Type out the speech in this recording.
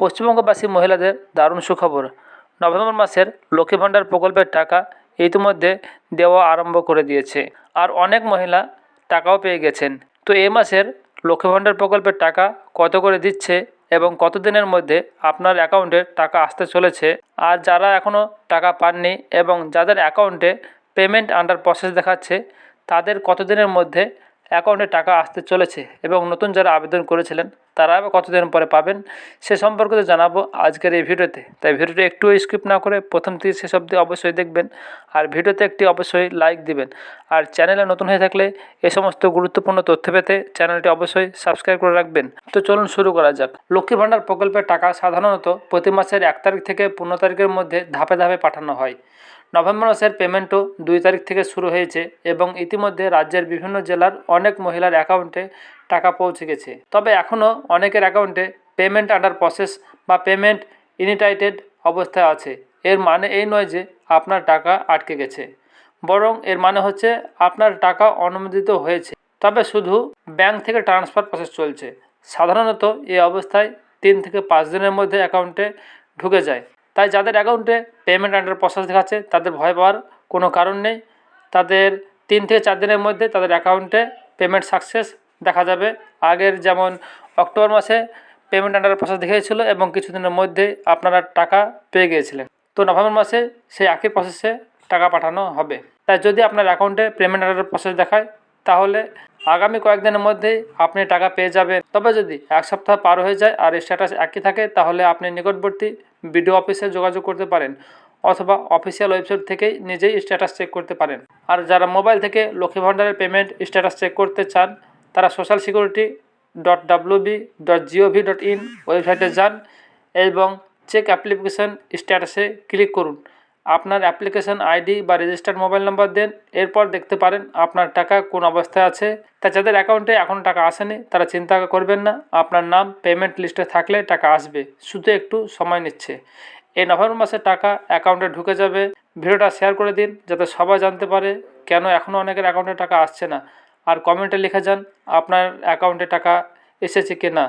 পশ্চিমবঙ্গবাসী মহিলাদের দারুণ সুখবর। নভেম্বর মাসের লক্ষ্মী ভাণ্ডার প্রকল্পের টাকা ইতিমধ্যে দেওয়া আরম্ভ করে দিয়েছে। আর অনেক মহিলা টাকাও পেয়ে গেছেন। তো এ মাসের লক্ষ্মী ভাণ্ডার প্রকল্পের টাকা কত করে দিচ্ছে এবং কত দিনের মধ্যে আপনার অ্যাকাউন্টে টাকা আসতে চলেছে? আর যারা এখনও টাকা পাননি এবং যাদের অ্যাকাউন্টে পেমেন্ট আন্ডার প্রসেস দেখাচ্ছে, তাদের কত দিনের মধ্যে অ্যাকাউন্টে টাকা আসতে চলেছে এবং নতুন যারা আবেদন করেছিলেন, তারা আবার কতদিন পরে পাবেন সে সম্পর্কে জানাব আজকের এই ভিডিওতে। তাই ভিডিওটি একটু স্কিপ না করে প্রথম থেকে শেষ অবধি অবশ্যই দেখবেন আর ভিডিওতে একটি অবশ্যই লাইক দিবেন। আর চ্যানেলে নতুন হয়ে থাকলে এ সমস্ত গুরুত্বপূর্ণ তথ্য পেতে চ্যানেলটি অবশ্যই সাবস্ক্রাইব করে রাখবেন। তো চলুন শুরু করা যাক। লক্ষ্মী ভাণ্ডার প্রকল্পের টাকা সাধারণত প্রতি মাসের এক তারিখ থেকে পনেরো তারিখের মধ্যে ধাপে ধাপে পাঠানো হয়। নভেম্বর মাসের পেমেন্টও দুই তারিখ থেকে শুরু হয়েছে এবং ইতিমধ্যে রাজ্যের বিভিন্ন জেলার অনেক মহিলার অ্যাকাউন্টে টাকা পৌঁছে গেছে। তবে এখনও অনেকের অ্যাকাউন্টে পেমেন্ট আন্ডার প্রসেস বা পেমেন্ট ইনিটাইটেড অবস্থায় আছে। এর মানে এই নয় যে আপনার টাকা আটকে গেছে। বরং এর মানে হচ্ছে আপনার টাকা অনুমোদিত হয়েছে। তবে শুধু ব্যাংক থেকে ট্রান্সফার প্রসেস চলছে। সাধারণত এই অবস্থায় তিন থেকে পাঁচ দিনের মধ্যে অ্যাকাউন্টে ঢুকে যায়। তাই যাদের অ্যাকাউন্টে পেমেন্ট আন্ডার প্রসেস দেখাচ্ছে, তাদের ভয় পাওয়ার কোনো কারণ নেই। তাদের তিন থেকে চার দিনের মধ্যে তাদের অ্যাকাউন্টে পেমেন্ট সাকসেস দেখা যাবে। আগের যেমন অক্টোবর মাসে পেমেন্ট আন্ডার প্রসেস দেখিয়েছিল এবং কিছুদিনের মধ্যে আপনারা টাকা পেয়ে গিয়েছিলেন। তো নভেম্বর মাসে সেই একই প্রসেসে টাকা পাঠানো হবে। তাই যদি আপনার অ্যাকাউন্টে পেমেন্ট আন্ডার প্রসেস দেখায় তাহলে আগামী কয়েকদিনের মধ্যেই আপনি টাকা পেয়ে যাবেন। তবে যদি এক সপ্তাহ পার হয়ে যায় আর স্ট্যাটাস একই থাকে, তাহলে আপনি নিকটবর্তী বিডিও অফিসে যোগাযোগ করতে পারেন অথবা অফিসিয়াল ওয়েবসাইট থেকেই নিজেই স্ট্যাটাস চেক করতে পারেন। আর যারা মোবাইল থেকে লক্ষ্মী ভাণ্ডারের পেমেন্ট স্ট্যাটাস চেক করতে চান, তারা social security dot WB dot gov dot in ওয়েবসাইটে যান এবং চেক অ্যাপ্লিকেশন স্ট্যাটাসে ক্লিক করুন। আপনার অ্যাপ্লিকেশন আইডি বা রেজিস্টার্ড মোবাইল নাম্বার দেন, এরপর দেখতে পারেন আপনার টাকা কোন অবস্থায় আছে। তা যাদের অ্যাকাউন্টে এখনও টাকা আসেনি, তারা চিন্তা করবেন না, আপনার নাম পেমেন্ট লিস্টে থাকলে টাকা আসবে, শুধু একটু সময় নিচ্ছে। এই নভেম্বর মাসে টাকা অ্যাকাউন্টে ঢুকে যাবে। ভিডিওটা শেয়ার করে দিন, যাতে সবাই জানতে পারে কেন এখনও অনেকের অ্যাকাউন্টে টাকা আসছে না। আর কমেন্টে লিখে যান, আপনার অ্যাকাউন্টে টাকা এসেছে কি না